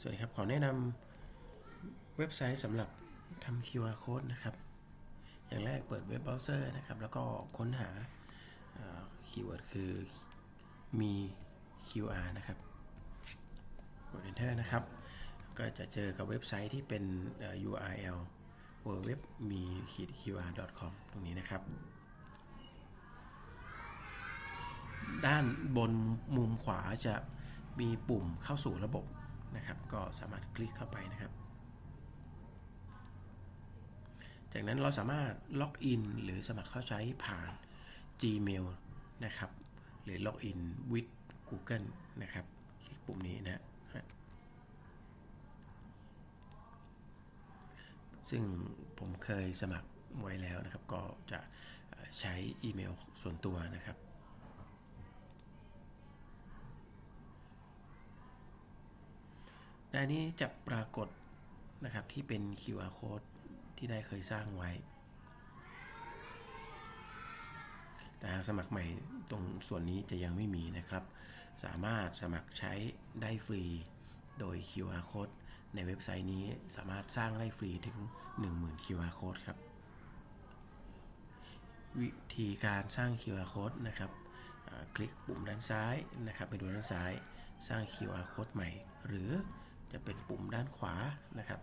สวัสดีครับ ขอแนะนำเว็บไซต์สำหรับทำ QR code นะครับ อย่างแรกเปิดเว็บเบราว์เซอร์นะครับ แล้วก็ค้นหาคีย์เวิร์ดคือมี QR นะครับกด Enter นะครับ ก็จะเจอกับเว็บไซต์ที่เป็น URL w w w m i q r com ตรงนี้นะครับ ด้านบนมุมขวาจะมีปุ่มเข้าสู่ระบบ นะครับ ก็สามารถคลิกเข้าไปนะครับ จากนั้นเราสามารถล็อกอินหรือสมัครเข้าใช้ผ่าน Gmail นะครับ หรือ Login with Google นะครับ คลิกปุ่มนี้นะฮะซึ่งผมเคยสมัครไว้แล้วนะครับ ก็จะใช้อีเมลส่วนตัวนะครับ หน้านี้จะปรากฏนะครับที่เป็น QR code ที่ได้เคยสร้างไว้ แต่หากสมัครใหม่ตรงส่วนนี้จะยังไม่มีนะครับ สามารถสมัครใช้ได้ฟรี โดย QR code ในเว็บไซต์นี้สามารถสร้างได้ฟรีถึง 10,000 QR code ครับ วิธีการสร้าง QR code นะครับคลิกปุ่มด้านซ้ายนะครับ ไปดูด้านซ้าย สร้าง QR code ใหม่ หรือ จะเป็นปุ่มด้านขวานะครับ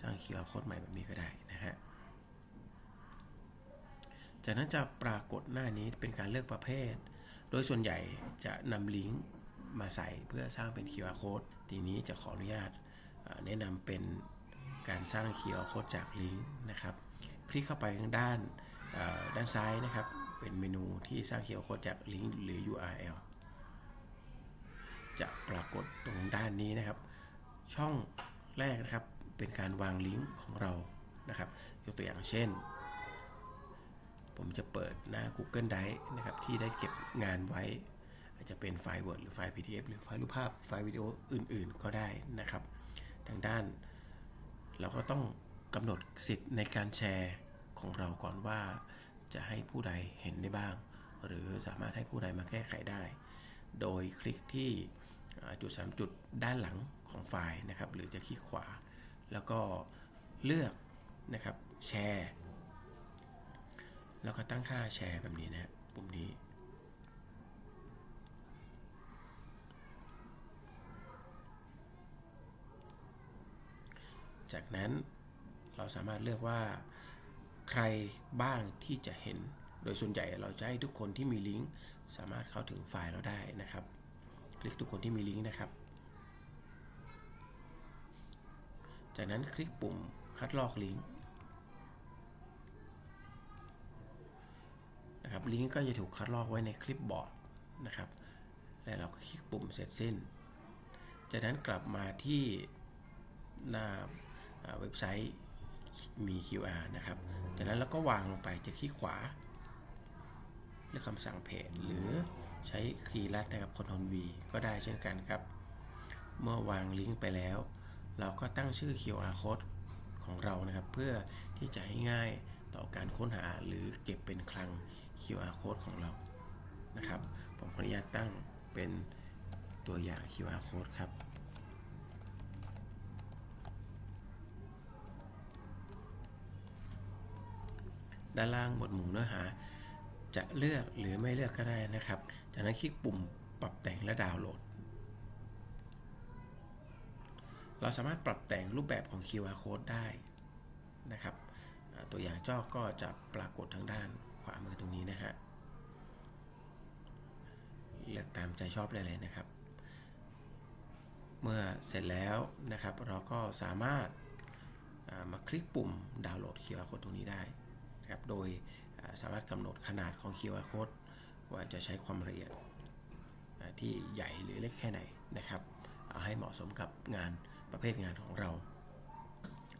สร้าง QR code ใหม่แบบนี้ก็ได้นะฮะจากนั้นจะปรากฏหน้านี้เป็นการเลือกประเภท โดยส่วนใหญ่จะนำลิงก์มาใส่เพื่อสร้างเป็น QR code ทีนี้จะขออนุญาตแนะนำเป็นการสร้าง QR code จากลิงก์นะครับ คลิกเข้าไปข้างด้านด้านซ้ายนะครับ เป็นเมนูที่สร้าง QR code จากลิงก์หรือ URL จะปรากฏตรงด้านนี้นะครับ ช่องแรกนะครับเป็นการวางลิงก์ของเรานะครับ ยกตัวอย่างเช่น ผมจะเปิดหน้า Google Drive นะครับที่ได้เก็บงานไว้ อาจจะเป็นไฟล์ Word หรือไฟล์ PDF หรือไฟล์รูปภาพไฟล์วิดีโออื่นๆ ก็ได้นะครับ ทางด้าน เราก็ต้องกำหนดสิทธิ์ในการแชร์ของเราก่อนว่า จะให้ผู้ใดเห็นได้บ้าง หรือสามารถให้ผู้ใดมาแก้ไขได้ โดยคลิกที่จุด 3 จุดด้านหลัง ของไฟล์นะครับ หรือจะคลิกขวา แล้วก็เลือกนะครับแชร์ แล้วก็ตั้งค่าแชร์แบบนี้นะปุ่มนี้ จากนั้นเราสามารถเลือกว่าใครบ้างที่จะเห็น โดยส่วนใหญ่เราจะให้ทุกคนที่มีลิงก์สามารถเข้าถึงไฟล์เราได้นะครับ คลิกทุกคนที่มีลิงก์นะครับ จากนั้นคลิกปุ่มคัดลอกลิงก์นะครับลิงก์ก็จะถูกคัดลอกไว้ในคลิปบอร์ดนะครับ แล้วเราก็คลิกปุ่มเสร็จสิ้น จากนั้นกลับมาที่หน้าเว็บไซต์มี QR นะครับ จากนั้นเราก็วางลงไปจะคลิกขวาเลือกคำสั่งเพจหรือใช้คีย์ลัดนะครับ Ctrl V ก็ได้เช่นกันครับ เมื่อวางลิงก์ไปแล้ว เราก็ตั้งชื่อ QR code ของเรานะครับ เพื่อที่จะให้ง่ายต่อการค้นหาหรือเก็บเป็นคลัง QR code ของเรานะครับ ผมขออนุญาตตั้งเป็นตัวอย่าง QR code ครับ ด้านล่างหมวดหมู่เนื้อหา จะเลือกหรือไม่เลือกก็ได้นะครับ จากนั้นคลิกปุ่มปรับแต่งและดาวน์โหลด เราสามารถปรับแต่งรูปแบบของ QR code ได้นะครับ ตัวอย่างจอก็จะปรากฏทางด้านขวามือตรงนี้นะฮะเลือกตามใจชอบได้เลยนะครับ เมื่อเสร็จแล้วนะครับ เราก็สามารถมาคลิกปุ่มดาวน์โหลด QR code ตรงนี้ได้นะครับ โดยสามารถกำหนดขนาดของ QR code ว่าจะใช้ความละเอียดที่ใหญ่หรือเล็กแค่ไหนนะครับ เอาให้เหมาะสมกับงาน ประเภทงานของเรา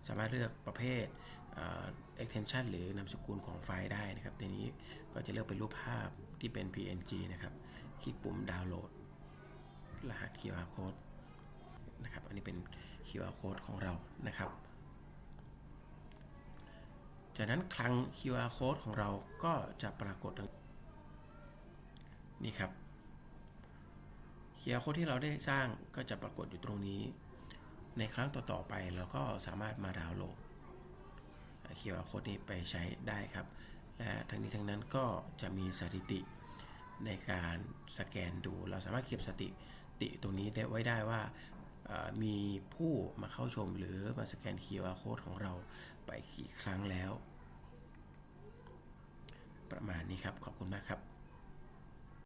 สามารถเลือกประเภท extension หรือนามสกุลของไฟล์ได้นะครับทีนี้ก็จะเลือกเป็นรูปภาพที่เป็น PNG นะครับ คลิกปุ่มดาวน์โหลด รหัส QR code นะครับ อันนี้เป็น QR code ของเรานะครับ จากนั้นคลัง QR code ของเราก็จะปรากฏนี่ครับ QR code ที่เราได้สร้างก็จะปรากฏอยู่ตรงนี้ ในครั้งต่อๆไปเราก็สามารถมาดาวน์โหลด QR Code นี้ไปใช้ได้ครับ และทั้งนี้ทั้งนั้นก็จะมีสถิติในการสแกนดู เราสามารถเก็บสถิติตรงนี้ได้ไว้ได้ว่ามีผู้มาเข้าชมหรือมาสแกน QR Code ของเราไปกี่ครั้งแล้ว ประมาณนี้ครับ ขอบคุณมากครับ